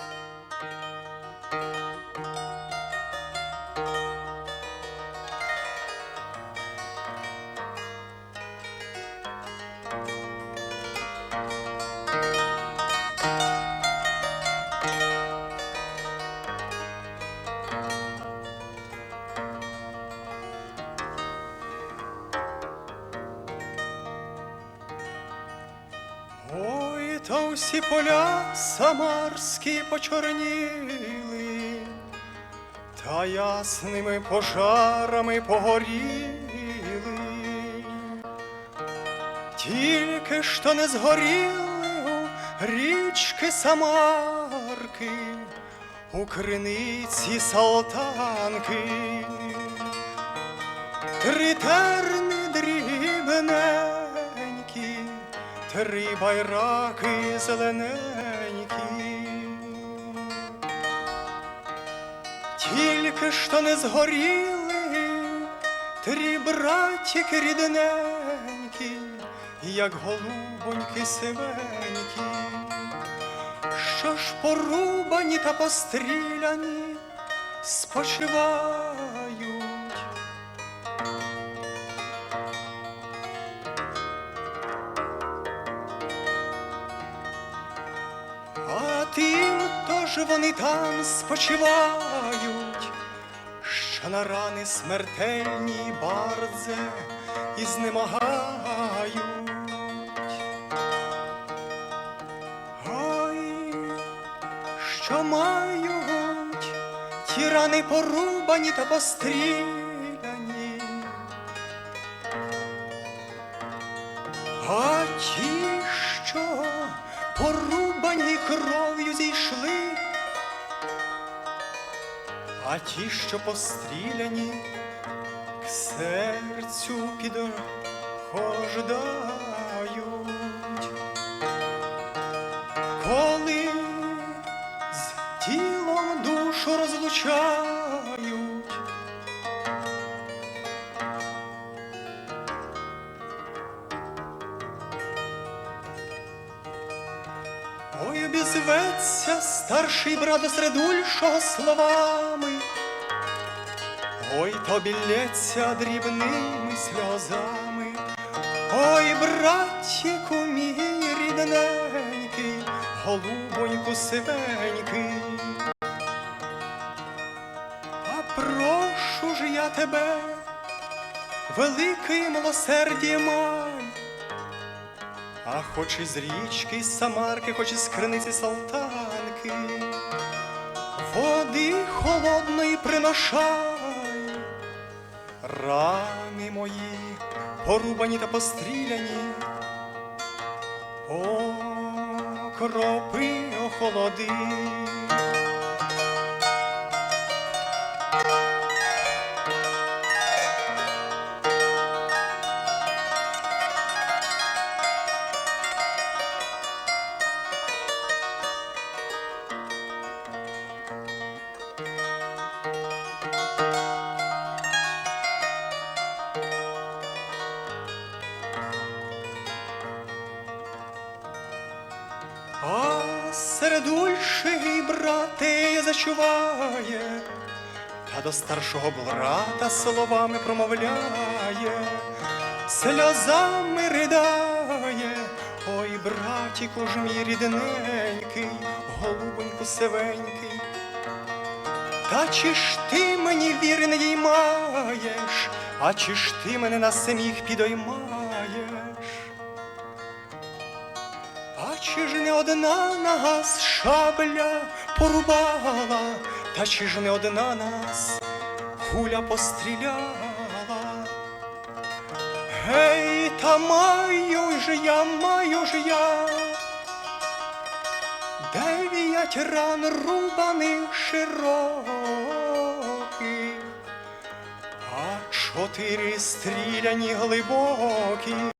Ой, та всі поля самарські почорніли, та ясними пожарами погоріли. Тільки що не згоріли річки Самарки, у криниці Салтанки. Три три байраки зелененькі. Тільки що не згоріли три братіки рідненькі, як голубоньки сивенькі, що ж порубані та постріляні спочивають. Тим тож вони там спочивають, що на рани смертельні бардзе і знемагають. Ой, що мають ті рани порубані та постріляні. А ті, що порубані кров'ю зійшли, а ті, що постріляні, к серцю підхождають. Коли з тілом душу розлучають, Ой, обізветься старший брат осередульшого словами, Ой, то білється дрібними сльозами, Ой, братіку мій рідненький, голубоньку сивенький. А прошу ж я тебе, великий милосердіє май, а хоч із річки, із Самарки, хоч із криниці Салтанки, води холодної приношай, рани мої, порубані та постріляні, О, кропи охолоди. А середульший брате зачуває, та до старшого брата словами промовляє, сльозами ридає, ой, братіку ж мій рідненький, голубоньку сивенький. Та чи ж ти мені віри не діймаєш, а чи ж ти мене на саміх підоймаєш? Чи ж не одна нас шабля порубала, та чи ж не одна нас куля постріляла? Гей, та маю ж я, маю ж я, дев'ять ран рубаних широких, а чотири стріляні глибокі.